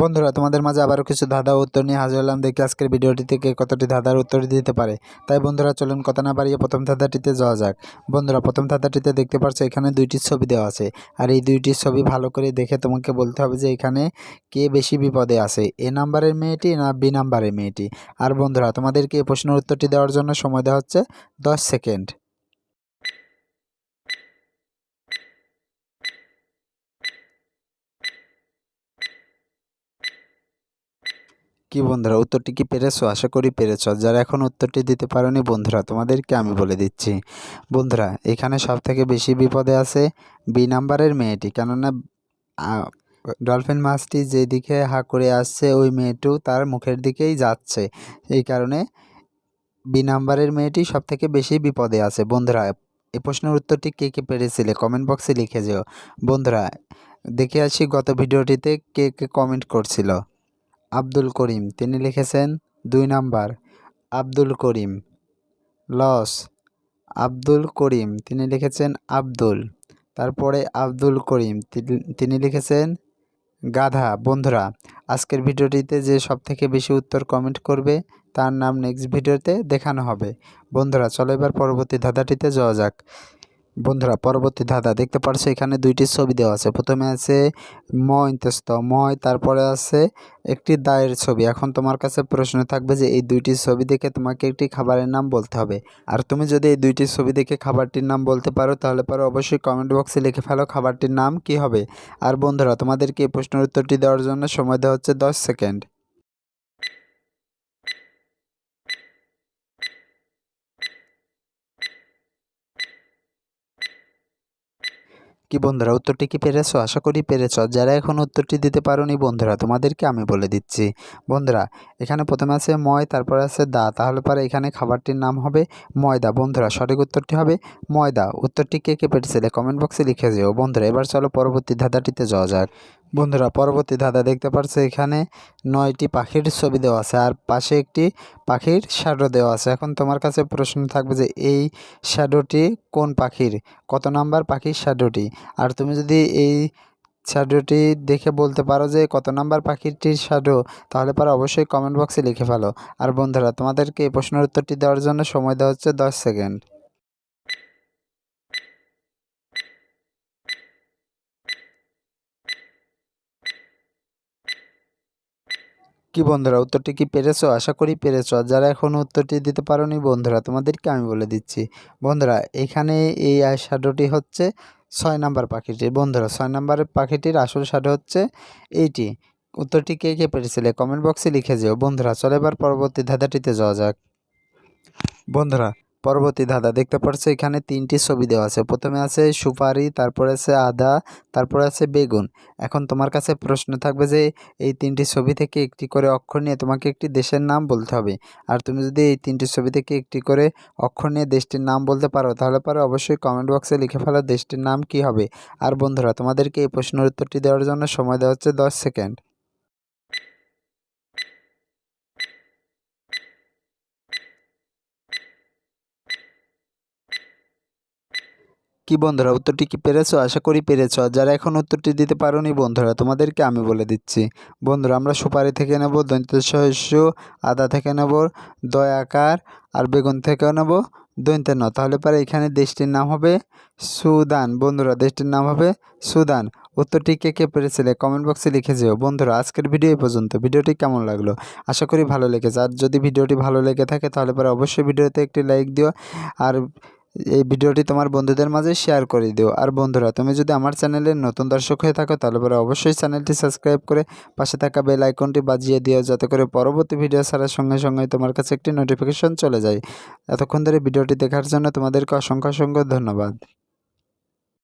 বন্ধুরা, তোমাদের মাঝে আবারও কিছু ধাঁধা উত্তর নিয়ে হাজির হলাম। দেখি আজকের ভিডিওটি থেকে কতটি ধাঁধার উত্তর দিতে পারে। তাই বন্ধুরা, চলুন কথা না বাড়িয়ে প্রথম ধাঁধাটিতে যাওয়া যাক। বন্ধুরা, প্রথম ধাঁধাটিতে দেখতে পাচ্ছ এখানে দুইটি ছবি দেওয়া আছে। আর এই দুইটি ছবি ভালো করে দেখে তোমাকে বলতে হবে যে এখানে কে বেশি বিপদে আছে। এ নাম্বারের মেয়েটি না বি নাম্বারের মেয়েটি? আর বন্ধুরা, তোমাদেরকে এই প্রশ্নের উত্তরটি দেওয়ার জন্য সময় দেওয়া হচ্ছে দশ সেকেন্ড। কি বন্ধুরা, উত্তরটি কি পেরেছ? আশা করি পেরেছ। যারা এখন উত্তরটি দিতে পারোনি, বন্ধুরা, তোমাদেরকে আমি বলে দিচ্ছি। বন্ধুরা, এখানে সব থেকে বেশি বিপদে আছে বি নাম্বারের মেয়েটি। কেননা ডলফিন মাছটি যেদিকে হা করে আসছে, ওই মেয়েটিও তার মুখের দিকেই যাচ্ছে। এই কারণে বি নাম্বারের মেয়েটি সব থেকে বেশি বিপদে আছে। বন্ধুরা এই প্রশ্নের উত্তরটি কে কে পেরেছিলে কমেন্ট বক্সে লিখে যেও। বন্ধুরা, দেখে আসি গত ভিডিওটিতে কে কে কমেন্ট করছিল। আব্দুল করিম। তিনি লিখেছেন দুই নাম্বার, আব্দুল করিম। লস, আব্দুল করিম। তিনি লিখেছেন আব্দুল। তারপরে আব্দুল করিম। তিনি লিখেছেন গাধা। বন্ধুরা, আজকের ভিডিওটিতে যে সব থেকে বেশি উত্তর কমেন্ট করবে, তার নাম নেক্সট ভিডিওতে দেখানো হবে। বন্ধুরা, চলো এবার পরবর্তী ধাঁধাটিতে যাওয়া যাক। বন্ধুরা, পরবর্তী ধাঁধা দেখতে পারছ, এখানে দুইটি ছবি দেওয়া আছে। প্রথমে আছে ম ইন্তস্ত, ময়, তারপরে আছে একটি দায়ের ছবি। এখন তোমার কাছে প্রশ্ন থাকবে যে এই দুইটি ছবি দেখে তোমাকে একটি খাবারের নাম বলতে হবে। আর তুমি যদি এই দুইটি ছবি দেখে খাবারটির নাম বলতে পারো, তাহলে পরে অবশ্যই কমেন্ট বক্সে লিখে ফেলো খাবারটির নাম কি হবে। আর বন্ধুরা, তোমাদেরকে এই প্রশ্নের উত্তরটি দেওয়ার জন্য সময় দেওয়া হচ্ছে দশ সেকেন্ড। কি বন্ধুরা, উত্তরটি কি পেরেছ? আশা করি পেরেছ। যারা এখন উত্তরটি দিতে পারোনি বন্ধুরা, তোমাদেরকে আমি বলে দিচ্ছি। বন্ধুরা, এখানে প্রথমে আছে ময়, তারপর আছে দা। তাহলে পরে এখানে খাবারটির নাম হবে ময়দা। বন্ধুরা, সঠিক উত্তরটি হবে ময়দা। উত্তরটি কে কে পেরেছিলে কমেন্ট বক্সে লিখে যেও। বন্ধুরা, এবার চলো পরবর্তী ধাঁধাটিতে যাওয়া যাক। বন্ধুরা, পরবর্তী ধাঁধা দেখতে পাচ্ছ এখানে নয়টি পাখির ছবি দেওয়া আছে আর পাশে একটি পাখির শ্যাডো দেওয়া আছে। এখন তোমার কাছে প্রশ্ন থাকবে যে, এই শ্যাডোটি কোন পাখির? কত নাম্বার পাখির শ্যাডোটি? আর তুমি যদি এই শ্যাডোটি দেখে বলতে পারো যে, কত নাম্বার পাখিটির শ্যাডো, তাহলে পরে অবশ্যই কমেন্ট বক্সে লিখে ফেলো। আর বন্ধুরা, তোমাদেরকে এই প্রশ্নের উত্তরটি দেওয়ার জন্য সময় দেওয়া হচ্ছে দশ সেকেন্ড। কি বন্ধুরা, উত্তরটি কি পেরেছ? আশা করি পেরেছ। আর যারা এখন উত্তরটি দিতে পারোনি বন্ধুরা, তোমাদেরকে আমি বলে দিচ্ছি। বন্ধুরা, এখানে এই শ্যাডোটি হচ্ছে ছয় নাম্বার পাখিটির বন্ধুরা, ছয় নাম্বার পাখিটির আসল শ্যাডো হচ্ছে এইটি। উত্তরটি কে কে পেরেছিলে কমেন্ট বক্সে লিখে যেও। বন্ধুরা, চলে এবার পরবর্তী ধাঁধাটিতে যাওয়া যাক। বন্ধুরা পরবর্তী ধাঁধা দেখতে পাচ্ছ এখানে তিনটি ছবি দেওয়া আছে। প্রথমে আছে সুপারি, তারপরে আছে আদা, তারপরে আছে বেগুন। এখন তোমার কাছে প্রশ্ন থাকবে যে, এই তিনটি ছবি থেকে একটি করে অক্ষর নিয়ে তোমাকে একটি দেশের নাম বলতে হবে। আর তুমি যদি এই তিনটি ছবি থেকে একটি করে অক্ষর নিয়ে দেশটির নাম বলতে পারো, তাহলে পরে অবশ্যই কমেন্ট বক্সে লিখে ফেলো দেশটির নাম কি হবে। আর বন্ধুরা, তোমাদেরকে এই প্রশ্নের উত্তরটি দেওয়ার জন্য সময় দেওয়া হচ্ছে দশ সেকেন্ড কি বন্ধুরা, উত্তরটি কি পেরেছ? আশা করি পেরেছ। যারা এখন উত্তরটি দিতে পারোনি বন্ধুরা, তোমাদেরকে আমি বলে দিচ্ছি। বন্ধুরা, আমরা সুপারি থেকে নেব দৈন্ত শস্য, আদা থেকে নেব দয়াকার আর বেগুন থেকেও নেব দৈন্তে ন। তাহলে পরে এখানে দেশটির নাম হবে সুদান। বন্ধুরা, দেশটির নাম হবে সুদান। উত্তরটি কে কে পেরেছিলে কমেন্ট বক্সে লিখে যেও। বন্ধুরা, আজকের ভিডিও এই পর্যন্ত। ভিডিওটি কেমন লাগল? আশা করি ভালো লেগেছে। আর যদি ভিডিওটি ভালো লেগে থাকে, তাহলে পরে অবশ্যই ভিডিওতে একটি লাইক দিও। আর এই ভিডিওটি তোমার বন্ধুদের মাঝে শেয়ার করে দিও। আর বন্ধুরা, তুমি যদি আমার চ্যানেলে নতুন দর্শক হয়ে থাকো, তাহলে পরে অবশ্যই চ্যানেলটি সাবস্ক্রাইব করে পাশে থাকা বেল আইকনটি বাজিয়ে দিও, যাতে করে পরবর্তী ভিডিও ছাড়ার সঙ্গে সঙ্গে তোমার কাছে একটি নোটিফিকেশন চলে যায়। এতক্ষণ ধরে ভিডিওটি দেখার জন্য তোমাদেরকে অসংখ্য অসংখ্য ধন্যবাদ।